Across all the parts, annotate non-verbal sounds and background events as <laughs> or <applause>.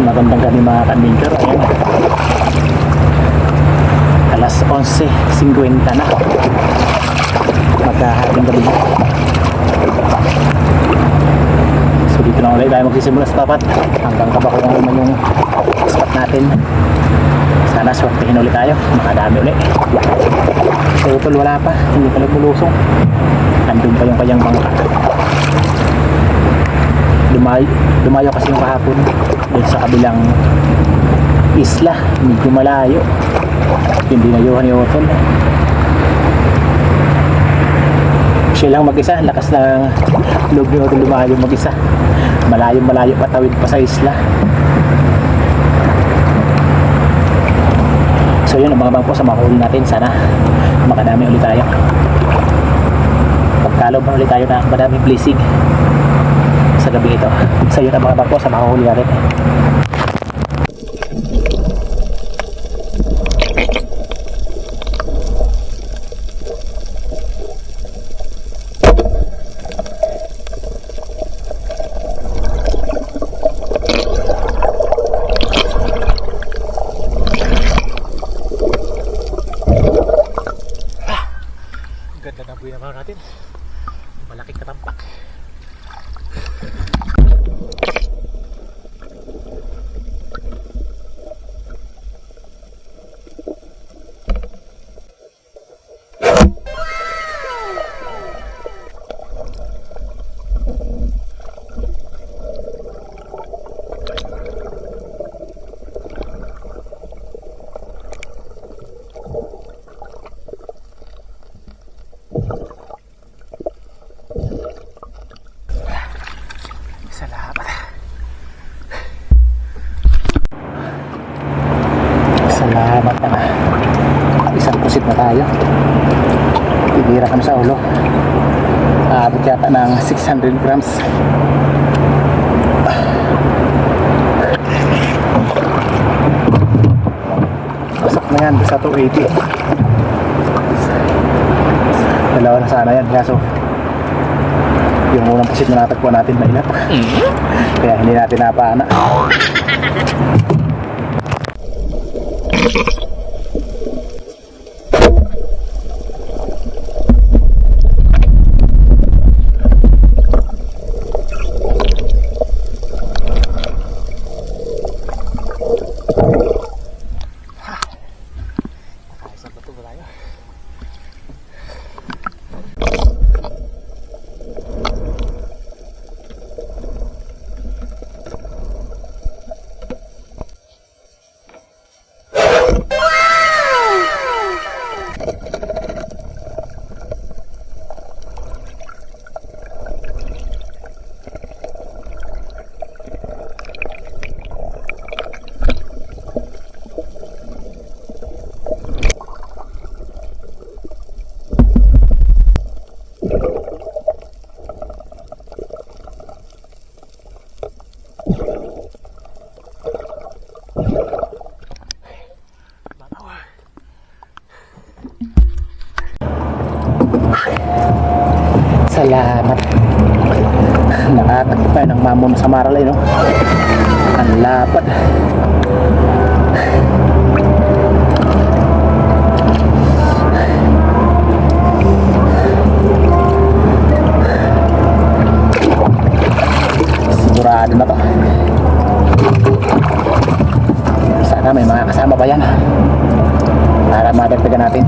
Ayun, magandang gabi mga ka-adventure. Ayan. Alas 11.50 na. Magkahating gabi. So dito na ulit tayo magsisimula sa tapat. Hanggang kabakulang naman yung spot natin. Sana swertihin ulit tayo. Makadami ulit. So wala pa. Hindi pa nagbulusong. Andun pa yung kanyang bangka. Lumayo, lumayo kasi yung kahapon doon sa kabilang isla. Medyo malayo. Hindi na yun ni Otol. Siya lang mag-isa. Lakas ng loob ni Otol lumayo mag-isa. Malayo malayo patawid pa sa isla. So yun, mga bangko sa makahuli natin. Sana makadami ulit tayo. Pagkalob na ulit tayo na madaming blessing sa gabi ito. So yun ang mga bangko sa makahuli natin. Ang ganda ng buhay naman natin. Malaking katampak. Salamat. Salamat na. Isang pusit na tayo. Tibira kami sa ulo. Aabot yata ng 600 grams. Pasok na yan sa 280. Dalawa na sana yan. Kaso yung unang pusit na natagpuan natin mahilap. Kaya hindi natin napaana. <laughs> you <laughs> tayo ng mamon sa Maralay, no? Ang lapad. Sigurado na to. Sana may mga kasama pa yan. Para madagdagan natin.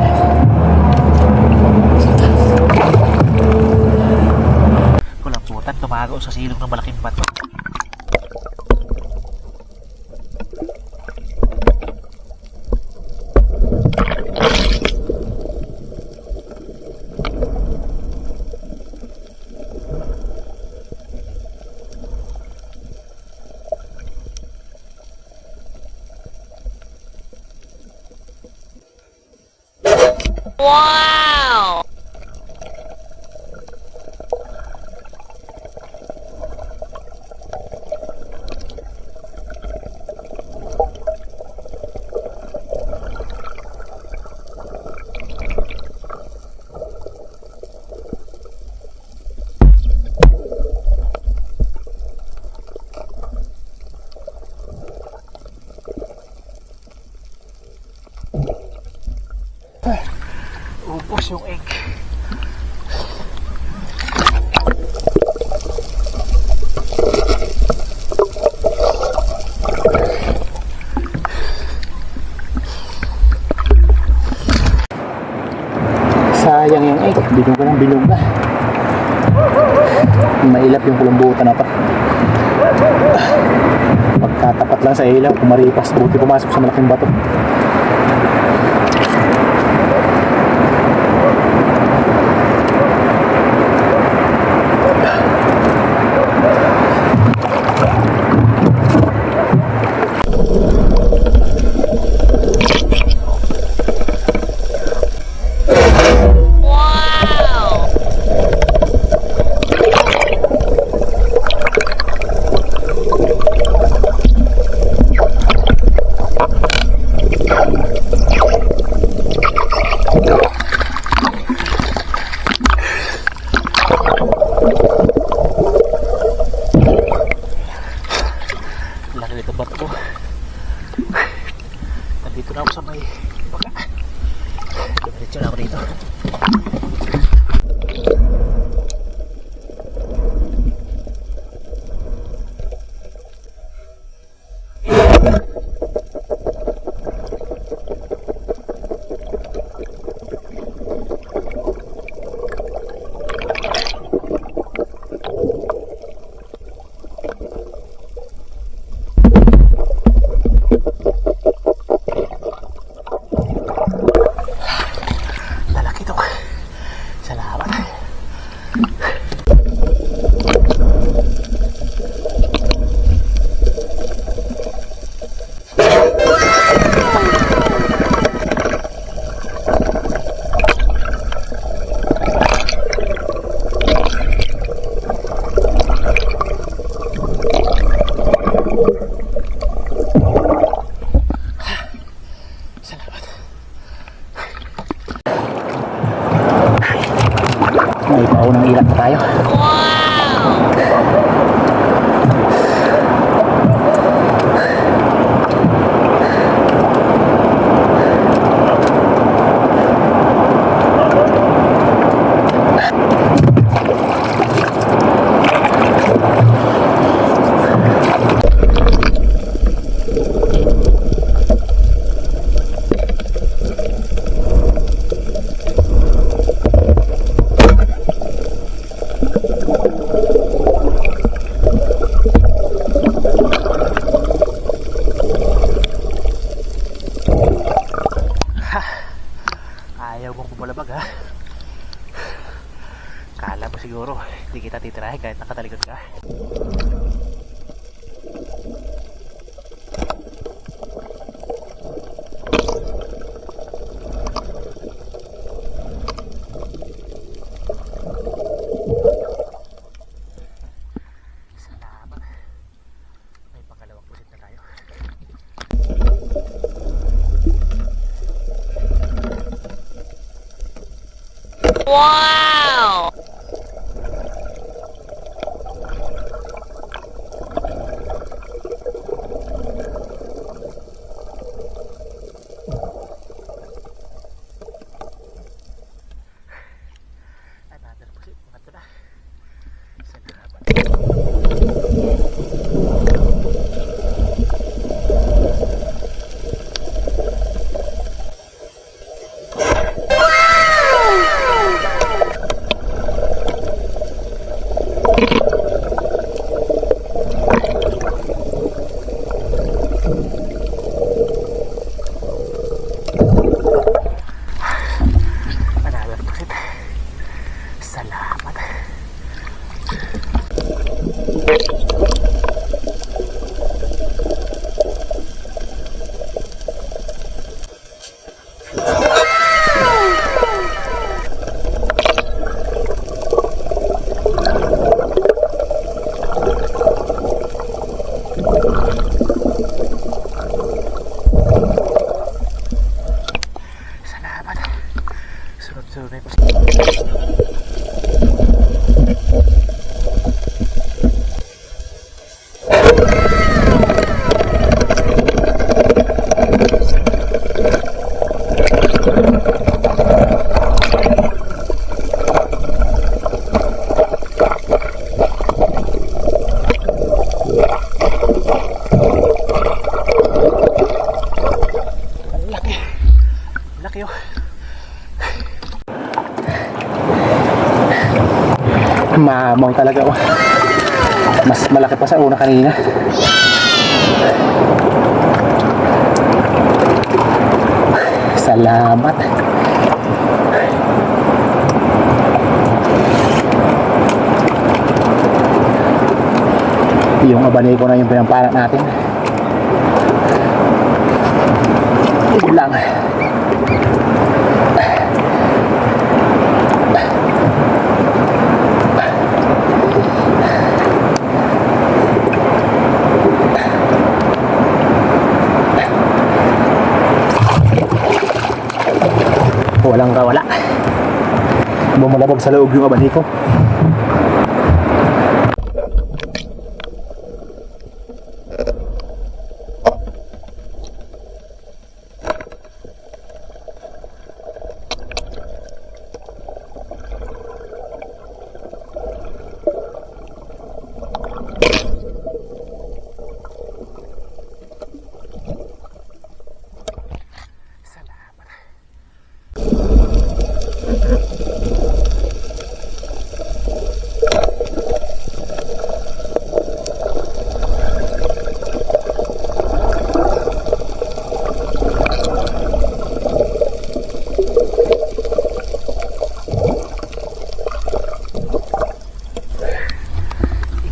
Walang putat, tumago sa silong ng malaking bato. Yung egg. Sayang yung egg. Bilog ka ng bilog na. Mailap yung kulambutan na to. Pagkatapat lang sa ilaw, kumaripas. Buti pumasok sa malaking bato. May paunang ilan pa tayo. ว้า Mamaw talaga oh. Mas malaki pa sa una kanina. Salamat. Yung abanay ko na yung pinampala natin. Yun lang. Walang kawala. Bumalabog sa loob yung abanay ko.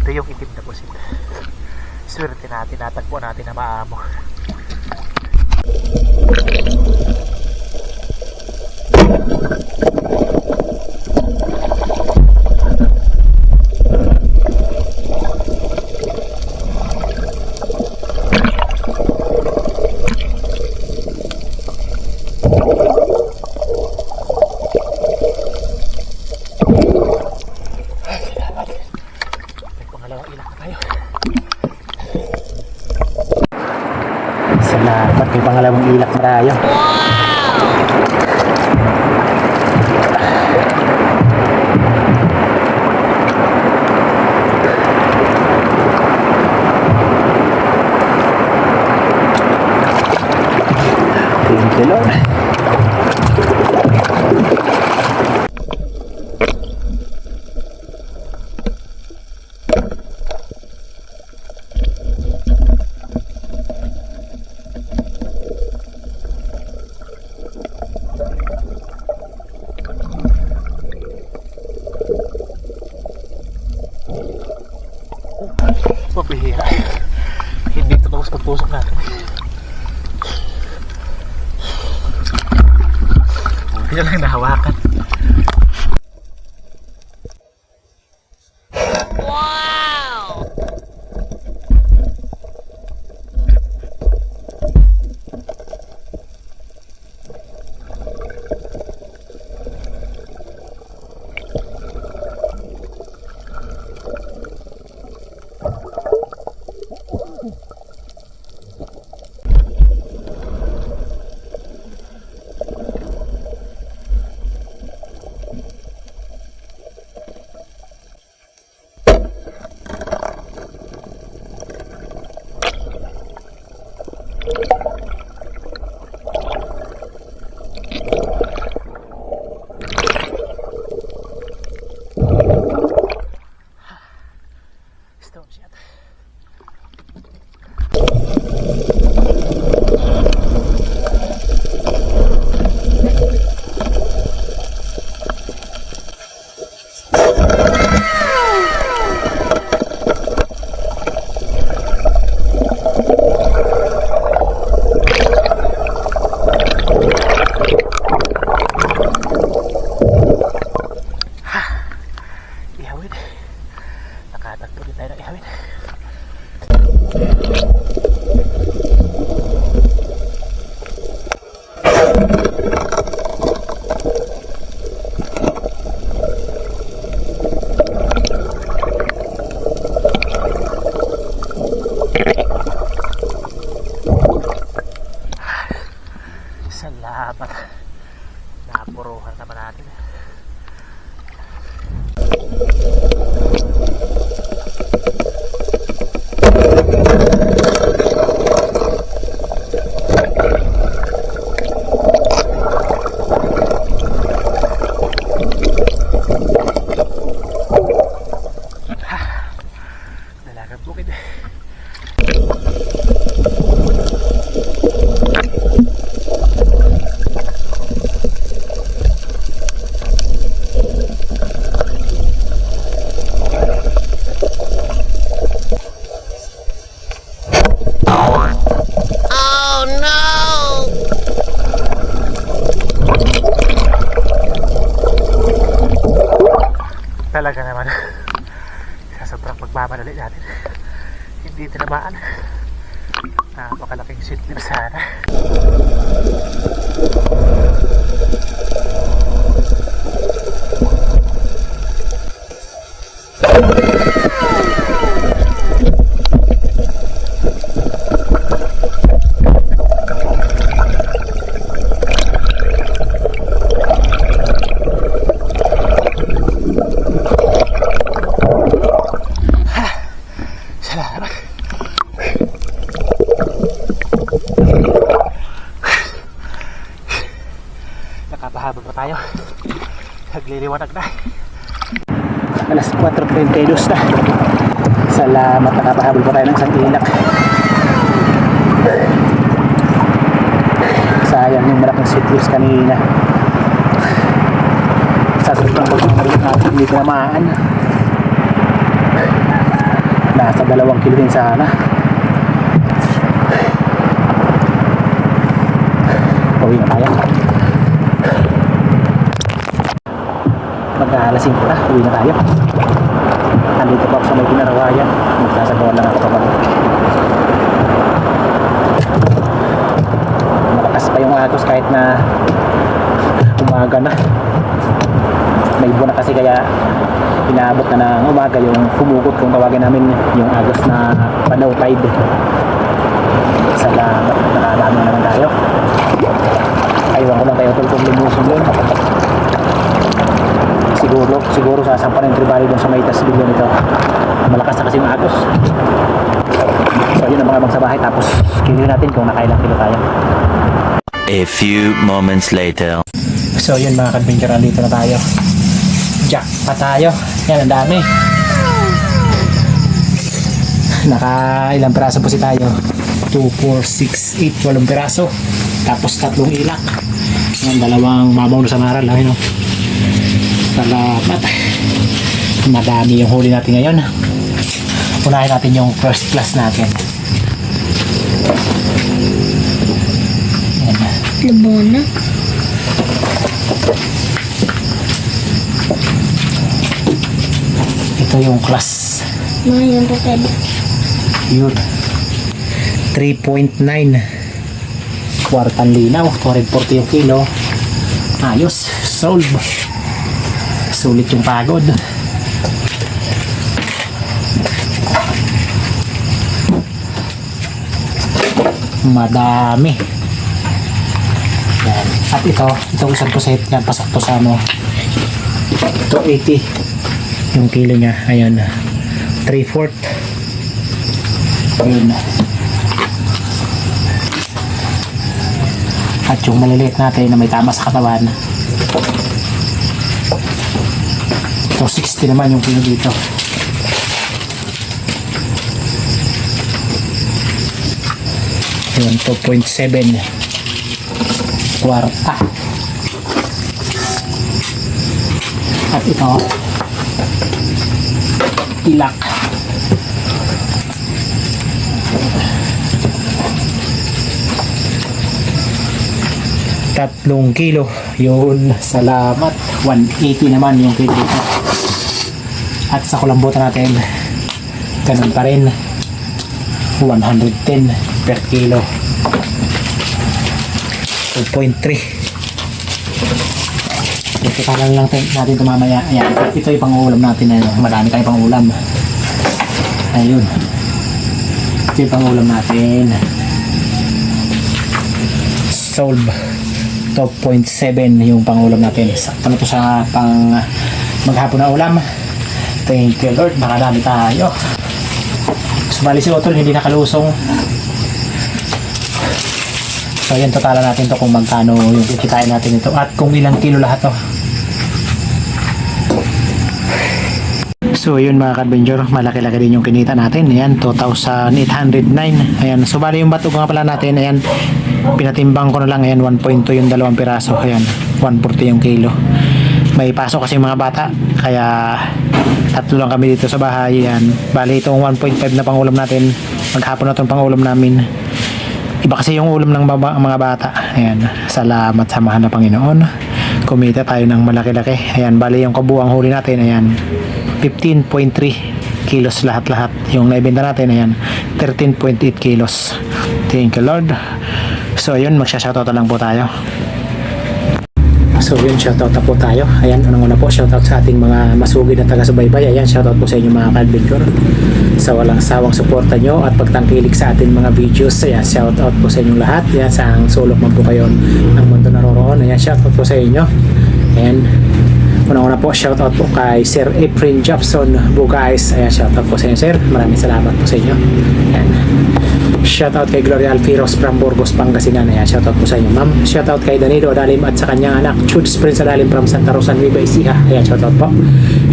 Ito yung itim na pusit. Swerte natin, natagpo natin na maamo. May pangalawang ilak na tayo. Salamat, may pangalawang ilak na tayo. Pabihira. Hindi totoo sa pagtusok natin. Na lang nahawakan. Nakapahabol pa tayo. Nagliliwanag na. Alas 4.32 na. Salamat nakapahabol pa tayo ng isang ilak. Sayang yung malaking sweet leaves kanina. Sa sobrang pagmamalit natin, hindi tinamaan. Nasa dalawang kilo din sana. Uwi na tayo. Mag-aalasin ko na. Uwi na tayo. Nandito pa ako sa may pinarawayan. Magsasagawa lang ako kapag malakas pa yung agos kahit na umaga na. May buwan na kasi kaya inaabot na ng umaga yung fumugot kung tawagin namin yung agos na panaw tide salamat nakadami na naman tayo aywan ko lang kayo kung lumusong yun siguro siguro sasampan yung tribali dun sa may tas video nito malakas na kasi yung agos so yun ang mga bang sa bahay tapos kilo natin kung nakailang kilo tayo A few moments later. So yun mga kadventure, nandito na tayo. Jack pa tayo. Yan, ang dami. Naka ilang piraso po si tayo? 2, 4, 6, 8, 8 piraso. Tapos tatlong ilak. Yan, dalawang mabaw na sa maral. Ayun, no? Salamat. Madami yung huli natin ngayon. Unahin natin yung first class natin. Yan. Labona. Ito yung class. Mga yung papel. Yun. 3.9 kwartang linaw 240 yung kilo ayos solve sulit yung pagod madami yan. at ito itong isang puset yan pasok to sa ano ito 80 yung kilo niya ayan 3 fourth Ayun. At yung maliliit natin na may tama sa katawan. So 60 naman yung kilo dito. Ayun, 2.7 kwarta. At ito, ilak. tatlong kilo yun salamat 180 naman yung kilo dito at sa kulambutan natin ganun pa rin. 110 per kilo. 2.3 ito lang natin ito ayan ito yung pang-ulam natin na marami tayong pang-ulam ayun. Ito yung pang-ulam natin. Solve. Top 0.7 yung pangulam natin. Sakto na to sa pang maghapon na ulam. Thank you Lord, makadami tayo. Sumali si Otol, hindi nakalusong. So yan, totalan natin to kung magkano yung kikitain natin ito at kung ilang kilo lahat to. So yun mga kadventure, malaki-laki din yung kinita natin. Ayan, 2,809. Ayan, so bali yung bato nga pala natin, ayan, pinatimbang ko na lang, ayan, 1.2 yung dalawang piraso. Ayan, 140 yung kilo. May pasok kasi mga bata, kaya tatlo lang kami dito sa bahay. Ayan, bali itong 1.5 na pangulam natin, maghapon na itong pangulam namin. Iba kasi yung ulam ng mga bata. Ayan, salamat sa mahal na Panginoon. kumita tayo ng malaki-laki. Ayan, bali yung kabuang huli natin, ayan, 15.3 kilos lahat-lahat. Yung naibenta natin, ayan, 13.8 kilos. Thank you, Lord. So, yun, magsha-shoutout na lang po tayo. So yun, shoutout na po tayo. Ayan, unang-una po, shoutout sa ating mga masugid na taga-subaybay. Ayan, shoutout po sa inyo mga ka-adventure. Sa walang sawang suporta nyo at pagtangkilik sa ating mga videos. Ayan, shoutout po sa inyong lahat. Ayan, sa ang sulok man po kayo ng mundo naroroon. Ayan, shoutout po sa inyo. Ayan, unang-una po, shoutout po kay Sir Efren Jobson Bugais. Ayan, shoutout po sa inyo, Sir. Maraming salamat po sa inyo. Ayan. Shoutout kay Gloria Alfiros from Burgos, Pangasinan. Ayan, shoutout po sa inyo, ma'am. Shoutout kay Danilo Adalim at sa kanyang anak, Chuds Prince Adalim from Santa Rosa, Nueva Ecija. Ayan, shoutout po.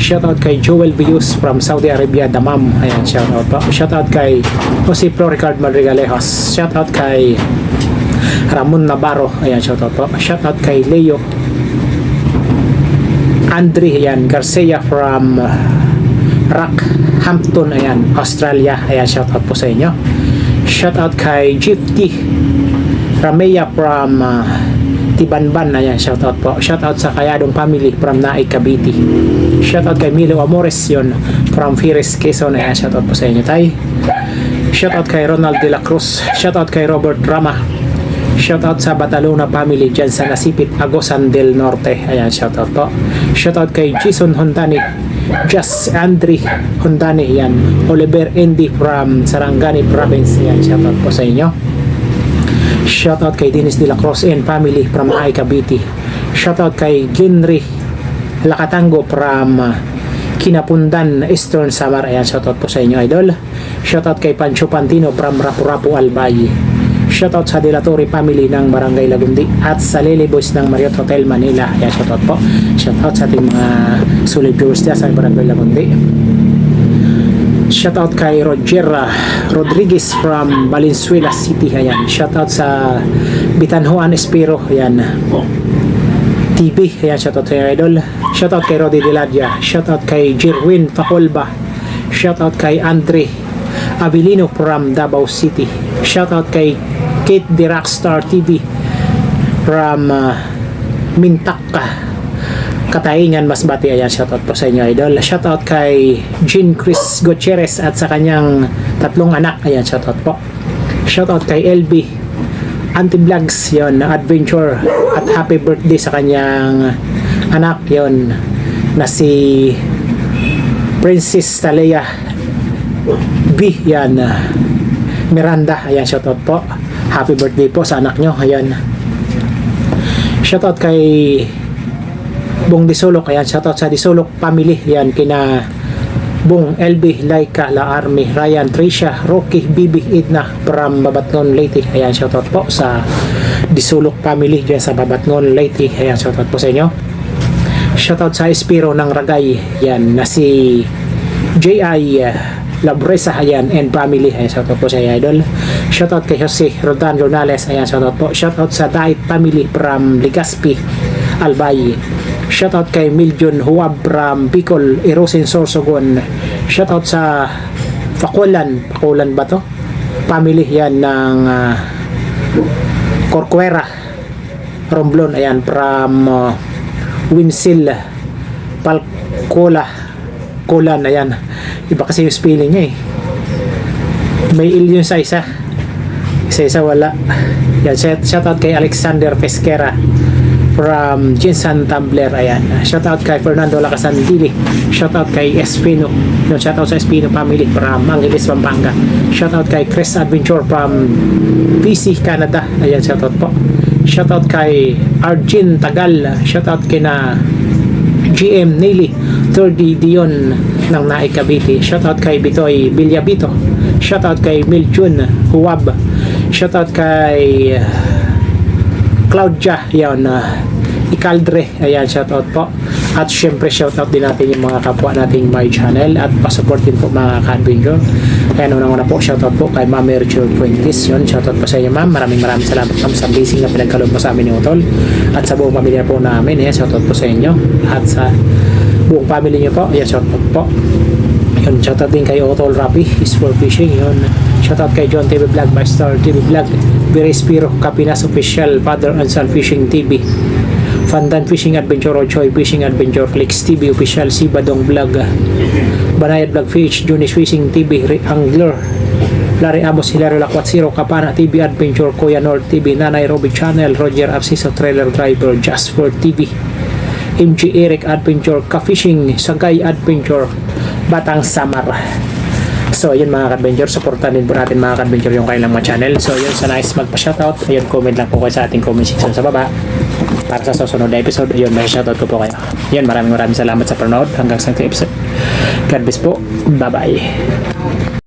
Shoutout kay Joel Vius from Saudi Arabia, Damam. Ayan, shoutout po. Shoutout kay Jose Pro Ricard Madrigalejos. Shoutout kay Ramon Navarro. Ayan, shoutout po. Shoutout kay Leo Andre ayan, Garcia from Rockhampton ayan, Australia ayan, shoutout po sa inyo shoutout kay Gifty Ramea from uh, Tibanban. Ayan, shoutout po. Shoutout sa Kayadong family from Naik Cavite. Shoutout kay Milo Amores yun from Fires Quezon. Ayan, shoutout po sa inyo tay. Shoutout kay Ronald De La Cruz. Shoutout kay Robert Rama. Shoutout sa Batalona family dyan sa Nasipit, Agosan del Norte. Ayan, shoutout po. Shoutout kay Jason Hondani, Just Andre Hondani, yan. Oliver Andy from Sarangani Province. Ayan, shoutout po sa inyo. Shoutout kay Dennis De La Cruz and family from Ay Cavite. Shoutout kay Genry Lakatango from uh, Kinapundan, Eastern Samar. Ayan, shoutout po sa inyo, idol. Shoutout kay Pancho Pantino from Rapu-Rapu, Albay. Shoutout sa Delatorre family ng Barangay Lagundi at sa Lily Boys ng Marriott Hotel Manila. Ayan, shoutout po. Shoutout sa ating mga solid viewers dyan sa Barangay Lagundi. Shoutout kay Roger Rodriguez from Valenzuela City. Ayan. Shoutout sa Bitanhoan Espiro. Ayan. TV. Ayan, shoutout kay Idol. Shoutout kay Rodi Deladia. Shoutout kay Jerwin Facolba. Shoutout kay Andre Avilino from Davao City. Shoutout kay Kate the Rockstar TV from uh, Mintaka. Kataingan Masbati. Ayan, shoutout po sa inyo, idol. Shoutout kay Jean Chris Gutierrez at sa kanyang tatlong anak. Ayan, shoutout po. Shoutout kay LB Anti-Vlogs, yon adventure at happy birthday sa kanyang anak, yon na si Princess Talea B, yan uh, Miranda, ayan, shoutout po. Happy birthday po sa anak nyo, ayan. Shoutout kay Bong Disolok, ayan, shoutout sa Disolok family, yan, kina Bong, LB, Laika, La Army, Ryan, Tricia, Rocky, Bibi, Idna, from Babatngon, Leyte. Ayan, shoutout po sa Disulok family dyan sa Babatngon, Leyte. Ayan, shoutout po sa inyo. Shoutout sa Espiro ng Ragay, yan, na si J.I. Labresa, ayan, and family. Ayan, shoutout po sa idol. Shoutout kay Jose Rodan Ronales, ayan, shoutout po. Shoutout sa Diet family from Legazpi, Albay. Shoutout kay Miljon Huwab from Bicol, Erosin Sorsogon. Shoutout sa Fakulan, Fakulan ba to? Family yan ng uh, Corcuera, Romblon, ayan, from uh, Winsil, Palcola, Kulan, ayan. Iba kasi yung spelling niya eh. May il yun sa isa. Isa-isa wala. Yan, shout, shoutout kay Alexander Pesquera from Jinsan Tumblr. Ayan. Shoutout kay Fernando Lacasandili. Shoutout kay Espino. Yung shoutout sa Espino family from Angeles, Pampanga. Shoutout kay Chris Adventure from BC, Canada. Ayan, shoutout po. Shoutout kay Arjin Tagal. Shoutout kay na GM Neely 30 Dion ng Naik Cavite. Shoutout kay Bitoy Bilyabito. Shoutout kay Miljun Huwab. Shoutout kay Claudia, yan, uh, Ikaldre, ayan, shoutout po. At syempre, shoutout din natin yung mga kapwa nating my channel at pasupport din po mga ka-adventure. Ayan, unang-una po, shoutout po kay Ma'am Rachel Fuentes, yun, shoutout po sa inyo ma'am. Maraming maraming salamat ma'am sa blessing na pinagkaloob mo sa amin ni Utol. At sa buong pamilya po namin, ayan, shoutout po sa inyo. At sa buong family niyo po, ayan, shoutout po. Yun, shoutout din kay Otol Rapi, is for fishing, yun. Shoutout kay John TV Vlog, Master TV Vlog, Birespiro, Kapinas Official, Father and Son Fishing TV, Fandan Fishing Adventure o Choi Fishing Adventure Lex TV Official si Badong Vlog Banayad Vlog Fish Junis Fishing TV Angler Larry Amos Hilario Lakwat Zero Kapana TV Adventure Kuya North TV Nanay Roby Channel Roger Absiso Trailer Driver Just for TV MG Eric Adventure Ka-Fishing Sagay Adventure Batang Samar So, yun mga ka-adventure, supportan din po natin mga ka-adventure yung kailang mga channel. So, yun, sa nice magpa-shoutout, ayun, comment lang po kayo sa ating comment section sa baba. Para sa susunod na episode, ayun, may shoutout ko po kayo. Yun, maraming maraming salamat sa panonood. Hanggang sa next episode. God bless po. Bye-bye.